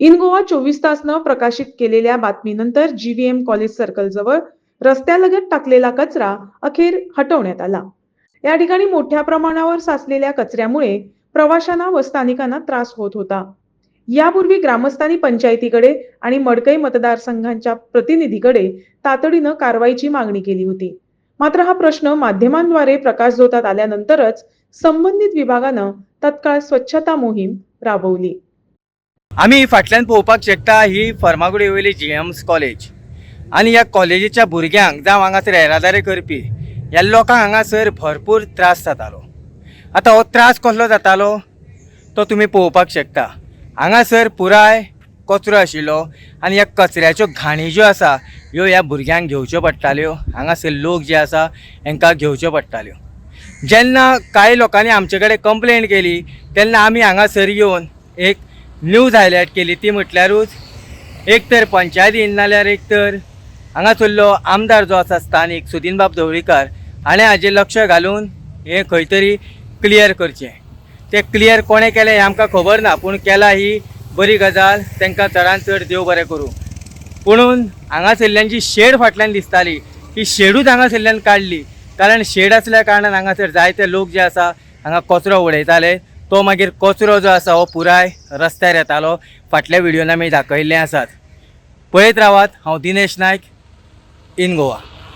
In Goa चोवीस तासनं प्रकाशित केलेल्या बातमीनंतर जीव्हीएम कॉलेज सर्कल जवळ रस्त्यालगत टाकलेला कचरा अखेर हटवण्यात आला. या ठिकाणी मोठ्या प्रमाणावर साचलेल्या कचऱ्यामुळे प्रवाशांना व स्थानिकांना त्रास होत होता. यापूर्वी ग्रामस्थांनी पंचायतीकडे आणि मडकई मतदारसंघांच्या प्रतिनिधीकडे तातडीनं कारवाईची मागणी केली होती. मात्र हा प्रश्न माध्यमांद्वारे प्रकाशझोतात आल्यानंतरच संबंधित विभागानं तत्काळ स्वच्छता मोहीम राबवली. आमी फाटल्यान पळोवपाक शकता ही फर्मागुडी वयली जी एम्स कॉलेज. आनी ह्या कॉलेजीच्या भुरग्यांक जावं हांगासर येरादारी करपी ह्या लोकांक हांगासर भरपूर त्रास जातालो. आतां हो त्रास कसलो जातालो तो तुमी पळोवपाक शकता. हांगासर पुराय कचरो आशिल्लो आनी ह्या कचऱ्याच्यो घाणी ज्यो आसा ह्यो ह्या भुरग्यांक घेवच्यो पडटाल्यो. हांगासर लोक जे आसा हांकां घेवच्यो पडटाल्यो. जेन्ना कांय लोकांनी आमचे कडेन कंप्लेंट केली तेन्ना आमी हांगासर येवन एक न्यूज हायलायट केली ती म्हटल्यारूच एक तर पंचायतीन नाल्यार एक तर हांगासरलो आमदार जो आसा स्थानीक सुदीनबाब धवळीकार हाणें हाजेर लक्ष घालून हें खंय तरी क्लियर करचें. तें क्लियर कोणें केलें हें आमकां खबर ना पूण केला ही बरी गजाल तांकां चडांत चड देव बरें करूं. पुणून हांगासरल्यान जी शेड फाटल्यान दिसताली ती शेडूच हांगासरल्यान काडली कारण शेड आसल्या कारणान हांगासर जायते लोक जे आसा हांगा कचरो उडयताले. तो मागीर कचरो जो आसा हो पुराय रस्त्यार येतालो. फाटल्या व्हिडिओन आमी दाखयल्ले आसात. पळयत रावात हांव दिनेश नायक इन गोवा.